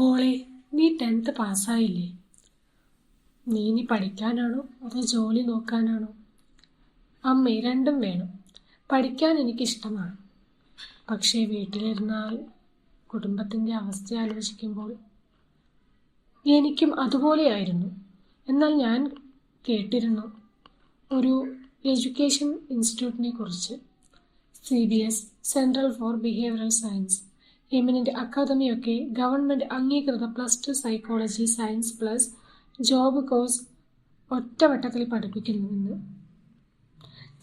മോളെ നീ ടെൻത്ത് പാസ്സായില്ലേ നീ ഇനി പഠിക്കാനാണോ അതോ ജോലി നോക്കാനാണോ? അമ്മേ രണ്ടും വേണം. പഠിക്കാൻ എനിക്കിഷ്ടമാണ്. പക്ഷേ വീട്ടിലിരുന്നാൽ കുടുംബത്തിന്റെ അവസ്ഥ ആലോചിക്കുമ്പോൾ എനിക്കും അതുപോലെയായിരുന്നു. എന്നാൽ ഞാൻ കേട്ടിരുന്നു ഒരു എഡ്യൂക്കേഷൻ ഇൻസ്റ്റിറ്റ്യൂട്ടിനെ കുറിച്ച്. C B S central for behavioural science eminent അക്കാദമിയൊക്കെ government അംഗീകൃത plus two psychology science plus job course ഒറ്റവട്ടത്തിൽ പഠിപ്പിക്കുന്നുവെന്ന്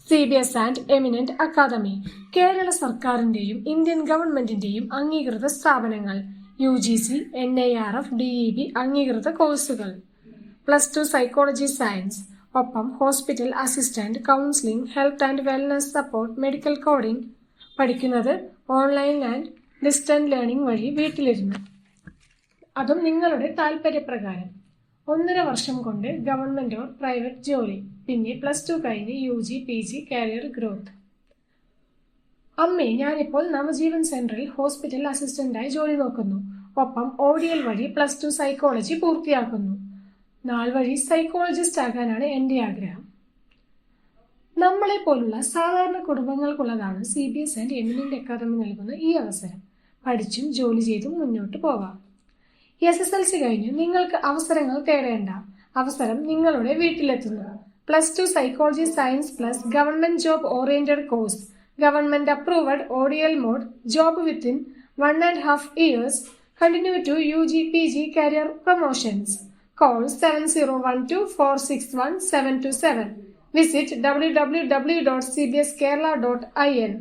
C B S and eminent academy Kerala സർക്കാരിന്റെയും ഇന്ത്യൻ ഗവൺമെന്റിന്റെയും അംഗീകൃത സ്ഥാപനങ്ങൾ U G C N I R F D E B അംഗീകൃത കോഴ്സുകൾ. Plus two psychology science ഒപ്പം hospital assistant counselling health and wellness support medical coding. പഠിക്കുന്നത് online and distant learning വഴി വീട്ടിലിരുന്ന്. അതും നിങ്ങളുടെ താല്പര്യപ്രകാരം ഒന്നര വർഷം കൊണ്ട് ഗവൺമെന്റ് ഓർ പ്രൈവറ്റ് ജോലി പിന്നെ പ്ലസ് ടു കഴിഞ്ഞ് U G P G career growth അമ്മേ ഞാനിപ്പോൾ നവജീവൻ സെൻട്രൽ ഹോസ്പിറ്റൽ അസിസ്റ്റന്റായി ജോലി നോക്കുന്നു. ഒപ്പം ഒ ഡി എൽ വഴി പ്ലസ് ടു സൈക്കോളജി പൂർത്തിയാക്കുന്നു. നാൾ വഴി സൈക്കോളജിസ്റ്റ് ആകാനാണ് എന്റെ ആഗ്രഹം. നമ്മളെ പോലുള്ള സാധാരണ കുടുംബങ്ങൾക്കുള്ളതാണ് C B S and eminent academy നൽകുന്ന ഈ അവസരം. പഠിച്ചും ജോലി ചെയ്തും മുന്നോട്ട് പോകാം എസ് എസ് എൽ സി കഴിഞ്ഞ് നിങ്ങൾക്ക് അവസരങ്ങൾ തേടേണ്ട. അവസരം നിങ്ങളുടെ വീട്ടിലെത്തുന്നു. Plus two psychology science plus government job oriented course government approved ODL mode job within one and half years continue to U G P G career promotions call seven zero one two four six one seven two seven visit W W W dot C B S Kerala dot I N